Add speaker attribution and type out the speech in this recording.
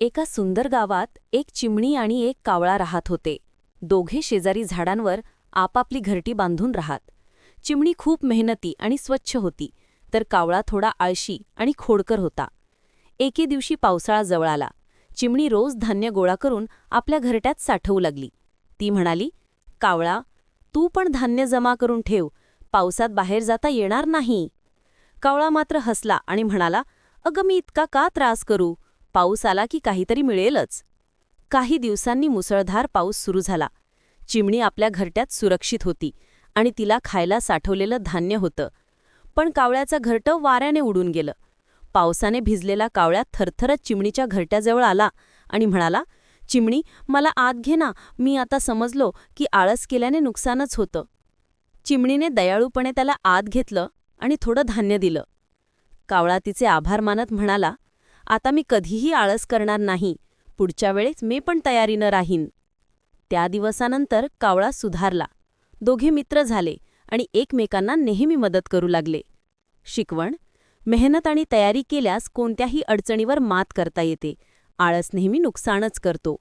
Speaker 1: एका सुंदर गावात एक चिमणी आणि एक कावळा राहत होते. दोघे शेजारी झाडांवर आपापली घरटी बांधून राहत. चिमणी खूप मेहनती आणि स्वच्छ होती तर कावळा थोडा आळशी आणि खोडकर होता. एके दिवशी पावसाळा जवळ आला. चिमणी रोज धान्य गोळा करून आपल्या घरट्यात साठवू लागली. ती म्हणाली कावळा तू पण धान्य जमा करून ठेव. पावसात बाहेर जाता येणार नाही. कावळा मात्र हसला आणि म्हणाला अगं मी इतका का त्रास करू? पाऊस आला की काहीतरी मिळेलच. काही दिवसांनी मुसळधार पाऊस सुरू झाला. चिमणी आपल्या घरट्यात सुरक्षित होती आणि तिला खायला साठवलेलं धान्य होतं. पण कावळ्याचं घरटं वाऱ्याने उडून गेलं. पावसाने भिजलेला कावळ्या थरथरत चिमणीच्या घरट्याजवळ आला आणि म्हणाला चिमणी मला आत घे ना. मी आता समजलो की आळस केल्याने नुकसानच होतं. चिमणीने दयाळूपणे त्याला आत घेतलं आणि थोडं धान्य दिलं. कावळा तिचे आभार मानत म्हणाला आता मी कधीही आळस करणार नाही. पुढच्या वेळेस मी पण तयारीनं राहीन. त्या दिवसानंतर कावळा सुधारला. दोघे मित्र झाले आणि एकमेकांना नेहमी मदत करू लागले. शिकवण मेहनत आणि तयारी केल्यास कोणत्याही अडचणीवर मात करता येते. आळस नेहमी नुकसानच करतो.